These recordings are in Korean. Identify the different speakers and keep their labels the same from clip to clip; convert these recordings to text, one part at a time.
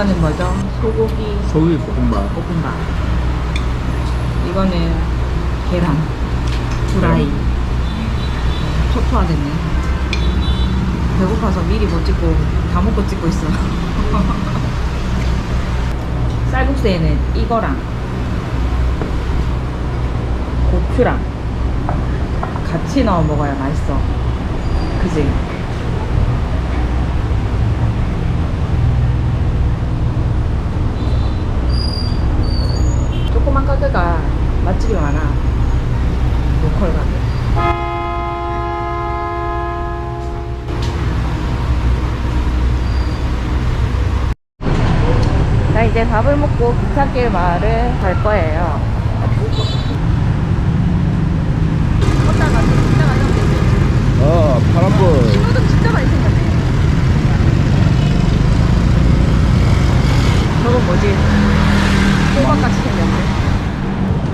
Speaker 1: 이거는 뭐죠? 소고기
Speaker 2: 소고기 볶음밥.
Speaker 1: 볶음밥. 이거는 계란 후라이. 초토화됐네. 배고파서 미리 못 찍고 다 먹고 찍고 있어. 쌀국수에는 이거랑 고추랑 같이 넣어 먹어야 맛있어. 그지? 조그만 가게가 맛집이 많아. 로컬 가게. 나 이제 밥을 먹고 기찻길 마을을 갈 거예요. 걷다가 진짜 많이 생겼네.
Speaker 2: 어, 파란불.
Speaker 1: 신호등 진짜 많이 생겼네. 저건 뭐지? 호박같이 생겼네.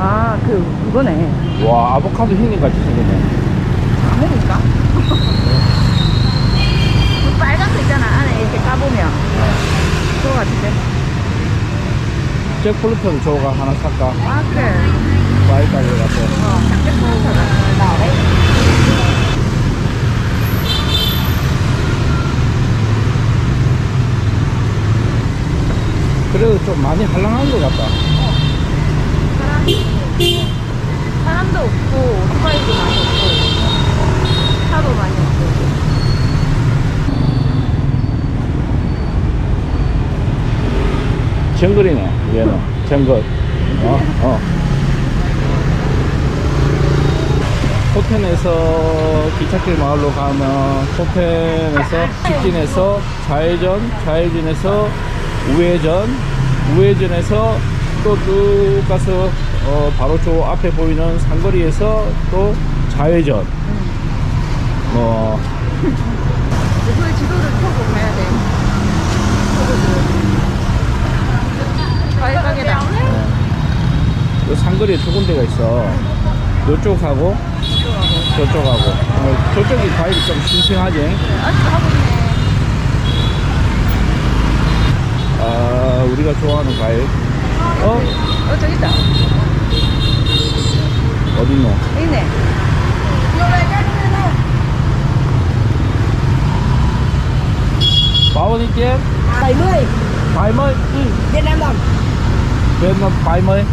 Speaker 1: 아, 그, 그거네.
Speaker 2: 와, 아보카도 흰님 같이 생겼네.
Speaker 1: 나무니까? 그 빨간 색 있잖아. 안에 이렇게 까보면. 그거 같은데.
Speaker 2: 잭플루턴 저거 하나 살까?
Speaker 1: 아, 그래.
Speaker 2: 과일 가게 가서.
Speaker 1: 어, 작게포사가 나오네.
Speaker 2: 그래도 좀 많이 한랑한 것 같다.
Speaker 1: 사람이, 사람도 없고, 오토바이도 많이 없고, 차도 많이 없고.
Speaker 2: 정글이네, 얘는. 정글. 어, 어. 호텐에서 기찻길 마을로 가면 호텐에서 직진해서 좌회전, 좌회전에서 우회전, 우회전에서 또쭉 가서 어, 바로 저 앞에 보이는 상거리에서 또 좌회전.
Speaker 1: 뭐그 지도를 펴고 가야 돼. 과일 가게다.
Speaker 2: 요 상거리에 두 군데가 있어. 요쪽하고 저쪽하고. 어, 저쪽이 과일이 좀 싱싱하지?
Speaker 1: 아직도 하고 있네.
Speaker 2: 아, 우리가 좋아하는 과일. 어?
Speaker 1: 어, 저기 있다.
Speaker 2: 어딨노?
Speaker 1: 있네.
Speaker 2: 바원 있게?
Speaker 3: 70
Speaker 2: 바이멀?
Speaker 3: Ừ, Việt Nam đồng
Speaker 2: Việt Nam 70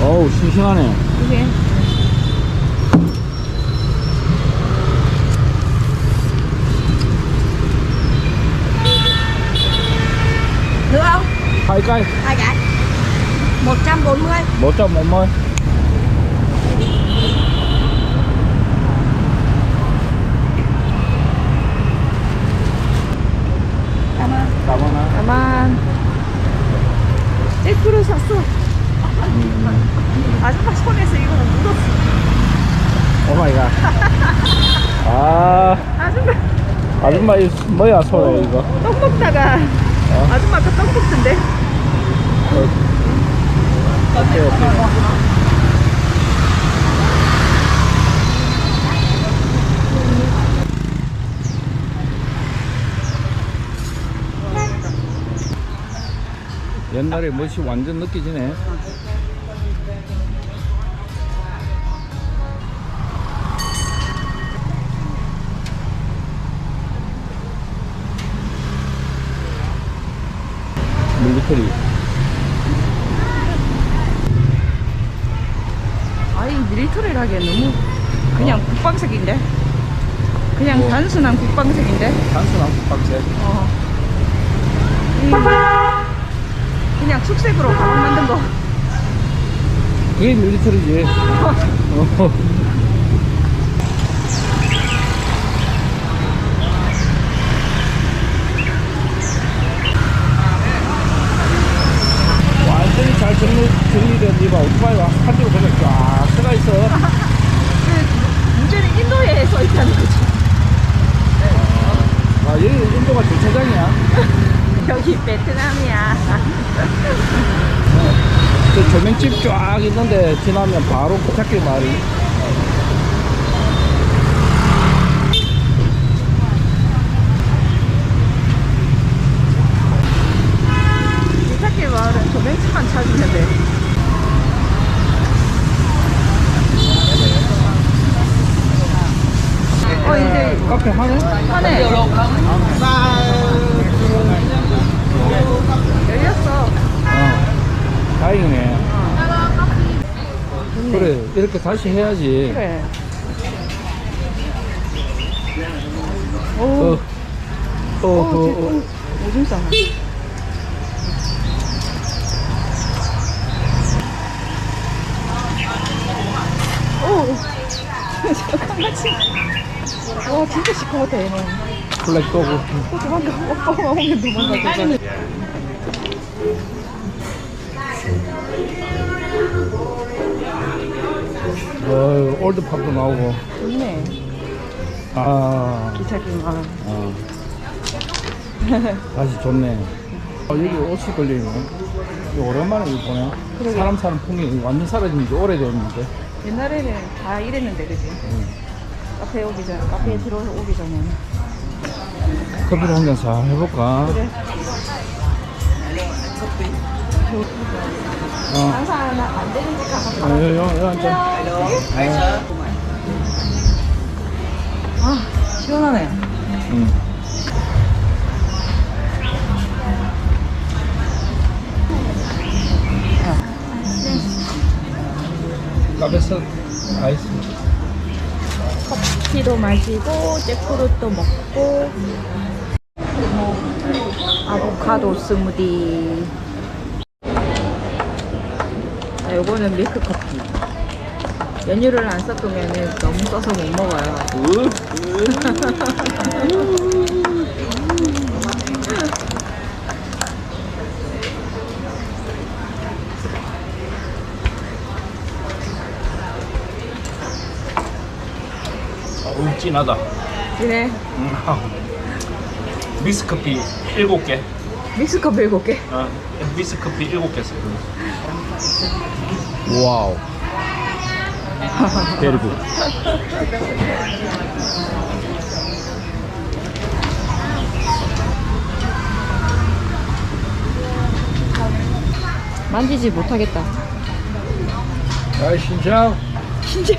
Speaker 2: 어우 싱싱하네
Speaker 1: 그게
Speaker 3: được không?
Speaker 2: Hai cây.
Speaker 3: Hai cây. 140.
Speaker 1: 140. 1% 샀어. 음. 아줌마 손에서 이거 묻었어.
Speaker 2: 오 마이 갓. 아,
Speaker 1: 아줌마
Speaker 2: 아줌마 이 뭐야 소야 어, 이거.
Speaker 1: 떡 먹다가 어? 아줌마 아까 떡 먹던데.
Speaker 2: 어, 아, 네. 어때, 어때. 옛날에 멋이 완전 느껴지네. 밀리터리.
Speaker 1: 아이 밀리터리라기엔 너무 그냥
Speaker 2: 어.
Speaker 1: 국방색인데. 그냥
Speaker 2: 뭐.
Speaker 1: 단순한 국방색인데.
Speaker 2: 단순한 국밥색.
Speaker 1: 어. 이- 그냥 숙색으로 가방 만든 거.
Speaker 2: 그게 밀리터리지. 어. 완전히 잘 정리, 정리된 이봐 오토바이가 한 대로 그냥 쫙 서가 있어.
Speaker 1: 그 문제는 인도에 서 있다는 거지.
Speaker 2: 아, 여기 인도가 주차장이야.
Speaker 1: 여기 베트남
Speaker 2: 조명집 쫙 있는데 지나면 바로 부착길 말이. 부착길 마을은
Speaker 1: 조명집만 찾으면 돼.
Speaker 2: 어, 이제 카페 하네? 하네. 이렇게 다시 해야지.
Speaker 1: 그래.
Speaker 2: 어,
Speaker 1: 오,
Speaker 2: 어, 어, 어.
Speaker 1: 오줌 싸네. 오. 와, 진짜 시커멓다, 얘는.
Speaker 2: 떠고.
Speaker 1: 어, 도망가. 오빠가 오면 도망가.
Speaker 2: 어, 올드팝도 나오고.
Speaker 1: 좋네.
Speaker 2: 아,
Speaker 1: 기차기만.
Speaker 2: 어. 다시 좋네. 어, 여기 옷이. 이거 오랜만에 이거 보네.
Speaker 1: 그러게.
Speaker 2: 사람 사는 풍경이 완전 사라진 지 오래됐는데.
Speaker 1: 옛날에는 다 이랬는데, 그지?
Speaker 2: 응.
Speaker 1: 카페 오기 전, 카페에 들어서 오기 전에는.
Speaker 2: 커피를 한잔사 해볼까?
Speaker 1: 그래.
Speaker 2: 어.
Speaker 1: 항상 안 되는지 가서
Speaker 2: 어, 여, 여, 여, 한 잔.
Speaker 1: 아, 시원하네.
Speaker 2: 응. 카페스 아이스.
Speaker 1: 커피도 마시고, 잭프루트도 먹고, 아보카도 스무디. 아, 요거는 밀크 커피. 연유를 안 섞으면 너무 써서 못 먹어요.
Speaker 2: 어우, 진하다.
Speaker 1: 진해.
Speaker 2: 미스커피 7개.
Speaker 1: 믹스 커피 7개.
Speaker 2: 어, 미스커피 7개 써. 와우. 굿.
Speaker 1: 만지지 못하겠다.
Speaker 2: 아, 신장.
Speaker 1: 진짜.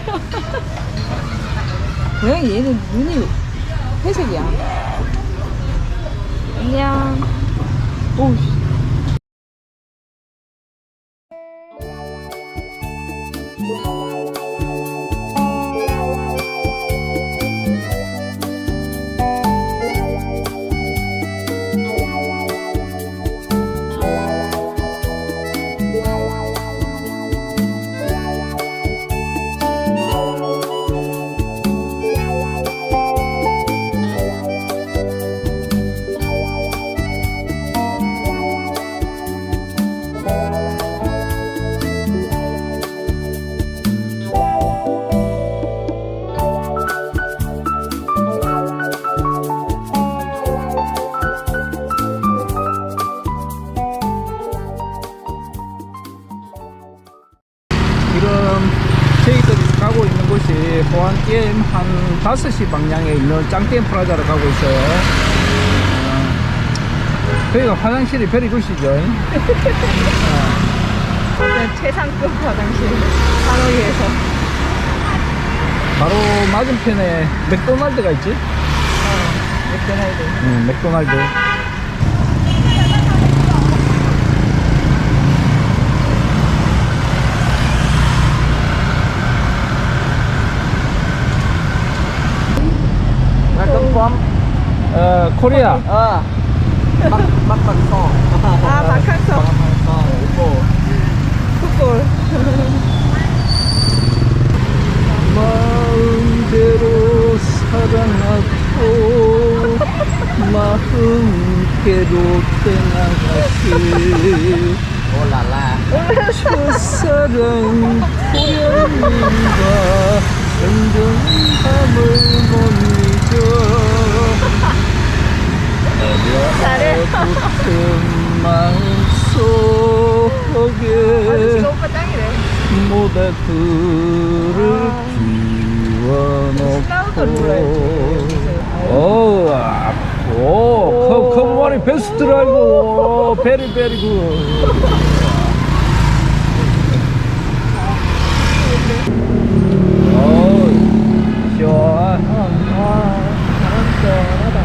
Speaker 1: 고양이 얘는 눈이 회색이야. 안녕. 오.
Speaker 2: 가고 있는 곳이 호안게임 한 5시 방향에 있는 짱게임 프라자로 가고 있어요. 어, 여기가 화장실이 베리 굿이죠.
Speaker 1: 최상급 화장실. 하노이에서.
Speaker 2: 바로 맞은편에 맥도날드가 있지?
Speaker 1: 맥도날드.
Speaker 2: 응, 맥도날드. 코리아.
Speaker 4: Bắc Bằng Sò.
Speaker 1: 아,
Speaker 4: Ufo.
Speaker 1: 풋볼.
Speaker 2: 마음대로 사랑하고 마음대로
Speaker 4: là là.
Speaker 2: 첫사랑 호련님과 정정함을 못 잊어
Speaker 1: 잘해.
Speaker 2: 어려붙은 마음 속에
Speaker 1: 진짜 오빠 짱이래.
Speaker 2: 모닥불을
Speaker 1: 신나는 노래 불러야지.
Speaker 2: 피워놓고 오, 아, 오, 컵, 컵원이 베스트라고. 베리 베리 굿. 오, 시원
Speaker 1: 와, 잘한다.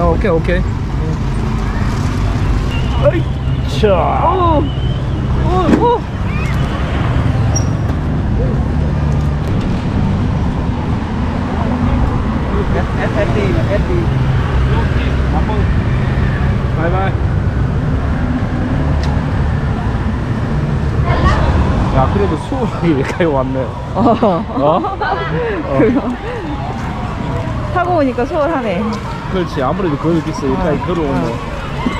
Speaker 2: 어, 오케이 오케이 어이차
Speaker 1: 오! 오! 오!
Speaker 4: SSD SD
Speaker 2: 바이바이 야 그래도 수월하게 여기까지 왔네
Speaker 1: 어.
Speaker 2: 어?
Speaker 1: 타고 오니까 수월하네.
Speaker 2: 그렇지 아무래도 거기서 여기까지
Speaker 1: 어,
Speaker 2: 걸어오면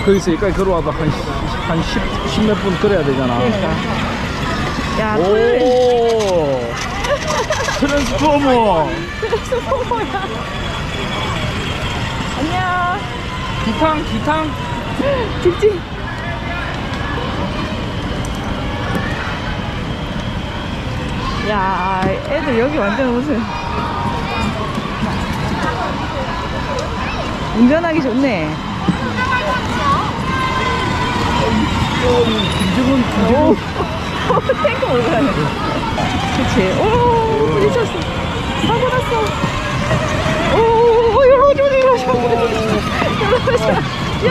Speaker 2: 거기서 여기까지 걸어와도 한, 한 10, 10 몇 분 걸어야 되잖아
Speaker 1: 그러니까. 야, 토요일.
Speaker 2: 오 트랜스포머
Speaker 1: 안녕.
Speaker 2: 기탕 기탕
Speaker 1: 직진. 야, 애들 여기 완전 무슨. 운전하기 좋네.
Speaker 2: 김정은
Speaker 1: 오, 탱크 몰고 가네. 그치. 오, 부딪혔어. 사고 났어. 오, 오, 여러 좀, 여러 좀. 여러 좀. 야.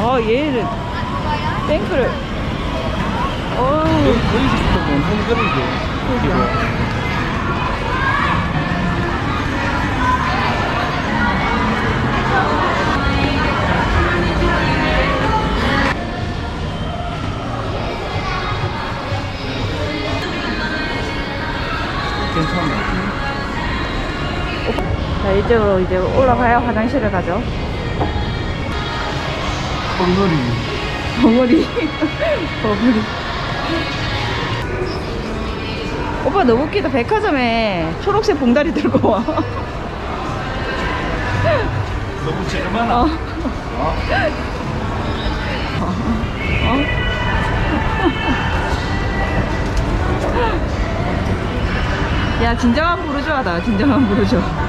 Speaker 1: 어, 얘를 탱크를. 어우.
Speaker 2: 거기서부터 몸통 걸이지
Speaker 1: 그러니까. 자, 이쪽으로 이제 올라가야 화장실을 가죠.
Speaker 2: 뻥거리
Speaker 1: 버무리. 버무리. 오빠 너무 웃기다. 백화점에 초록색 봉다리 들고 와.
Speaker 2: 너무 제르마나
Speaker 1: 어.
Speaker 2: 어?
Speaker 1: 야, 진정한 부르주아다. 진정한 부르주.
Speaker 5: khi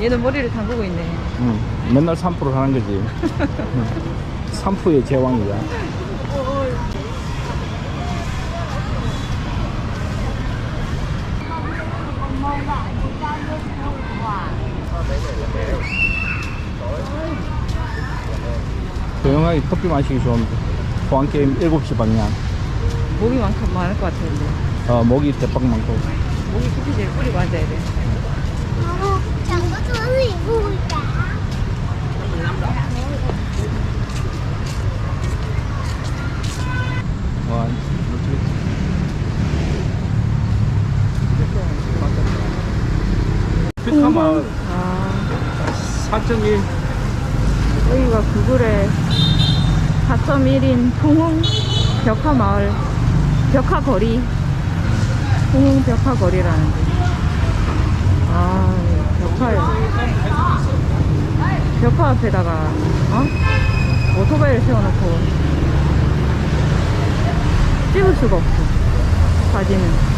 Speaker 1: 얘는 머리를 담그고 있네.
Speaker 2: 응, 맨날 3% 하는 거지 3%의 제왕이야 조용하게 커피 마시기 좋은데 보안게임 7시 방향
Speaker 1: 목이 많고 많을 것 같은데.
Speaker 2: 어, 목이 대박 많고
Speaker 1: 목이 깊이 제일 뿌리고 앉아야 돼.
Speaker 6: Chẳng có thứ gì vui cả
Speaker 2: 와, 피카마
Speaker 1: 아,
Speaker 2: 4.1
Speaker 1: 여기가 구글의 4.1인 풍흥 벽화 마을, 벽화 거리, 풍흥 벽화 거리라는 데. 아, 벽화에. 벽화 앞에다가, 어? 오토바이를 세워놓고 찍을 수가 없어. 사진은.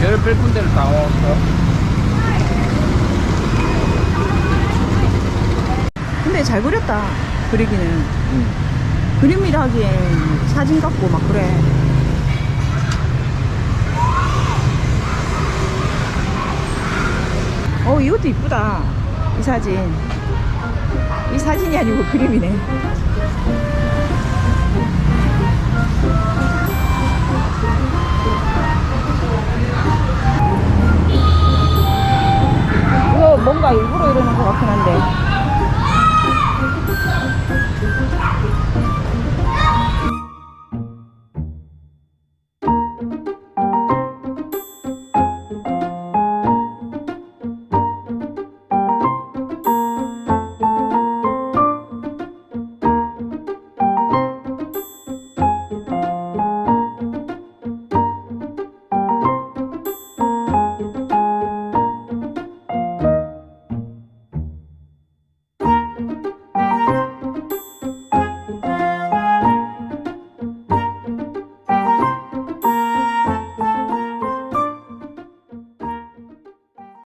Speaker 2: 별별 군데를 다 왔어
Speaker 1: 근데 잘 그렸다. 그리기는.
Speaker 2: 응.
Speaker 1: 그림이라 하기엔 사진 같고 막 그래. 어 이것도 이쁘다. 이 사진. 이 사진이 아니고 그림이네. 이거 뭔가 일부러 이러는 것 같긴 한데.